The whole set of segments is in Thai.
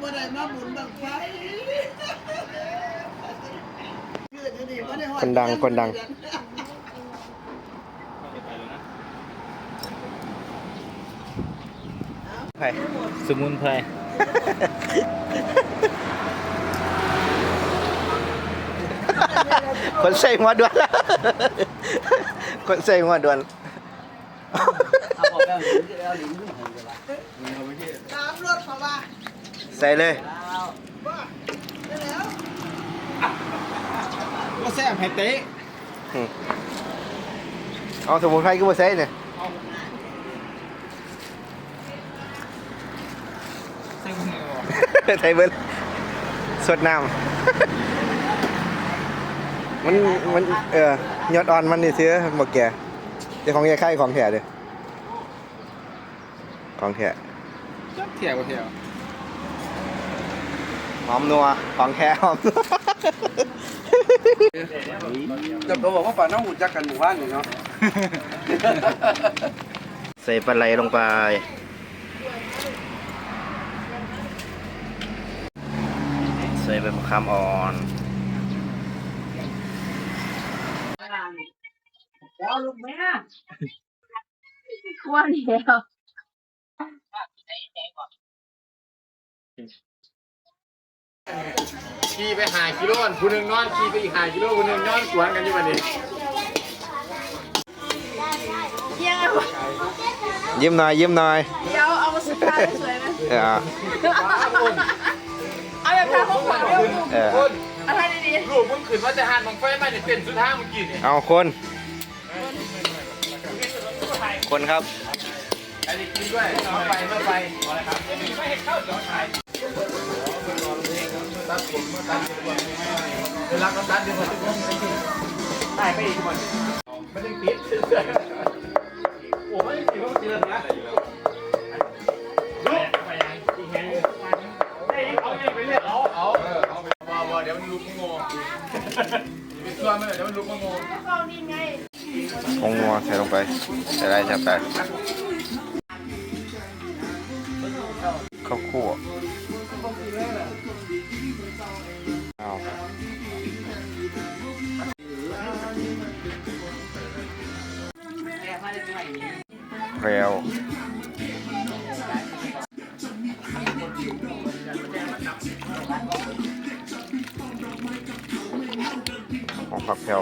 บ่ได้มาบุญบังไฟคนดังคนดังใครสมุนไพร คนใส่หัวด่วนคนใส่หัวด่วนตามรถเขาว่า ใส่เลยว่าได้แล้วก็แซ่บไฮเตะอืมเอาสมุนไพรก็มาใส่เนี่ยใส่หัวใส่เบิ้ลสดน้ำมันมันเออยอดอ่อนมันนี่ซื้อบอกแกเดี๋ยวของแกไข่ของแถเด้อของแถจับเที่ยวเที่ยว หอมนัวของแท้หอมนัวจะตัวบอกว่าป่าน้องหุ่นจักกันหมู่บ้านนี่เนาะใส่ปลาไหลลงไปใส่ใบมะขามอ่อนแล้วลูกแม่ว่าแล้ว ขี่ไปหากิโลผู้หนึ่งนอนขี่ไปอีกหากิโลผู้หนึ่งนอนสวนกันอยู่วันนี้ยังไงวะยิ้มหน่อยยิ้มหน่อยเดี๋ยวเอามาสุดท้ายสวยไหมเออเอาแบบทางของขวัญเร็วเออคนอะไรดีลูกมึงขึ้นว่าจะหันบังไฟมาเนี่ยเต้นสุดท้ายเมื่อกี้เนี่ยเอาคน คนครับ อันนี้กินด้วยมาไปมาไปอะไรครับไม่เห็นเข้าเดี๋ยวถ่าย ตัดผมมาตัดเวลาก็ตัดเดี๋ยวผมจะถ่ายไปอีกคนไม่ได้ปิดโอ้ไม่ได้ปิดเพราะเจอนะลูกไปยังอีกแห่งเอาเองไปเรียกเอาเอาเอาไปว่าเดี๋ยวมันลุกงงไปชวนมันเดี๋ยวมันลุกงงๆเอานี่ไงผงนัวใส่ลงไปใส่อะไรใส่ไปข้าวคั่ว เร็วของผักแพรว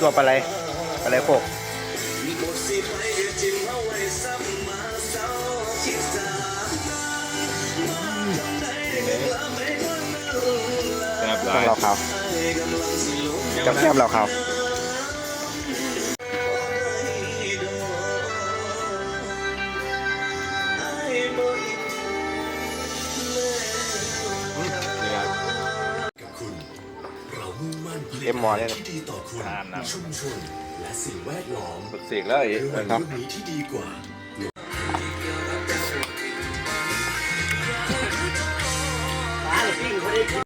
ตัวปลาไหลปลาไหลโคก แบบต้องเราขาวกับแก้มเราขาวเอ็มมอเนี่ยที่ดีต่อคุณน้ำน้ำชุมชนและสิ่งแวดล้อมฝึกเสกแล้วอีกเพื่อวันเนาะพรุ่งนี้ที่ดีกว่า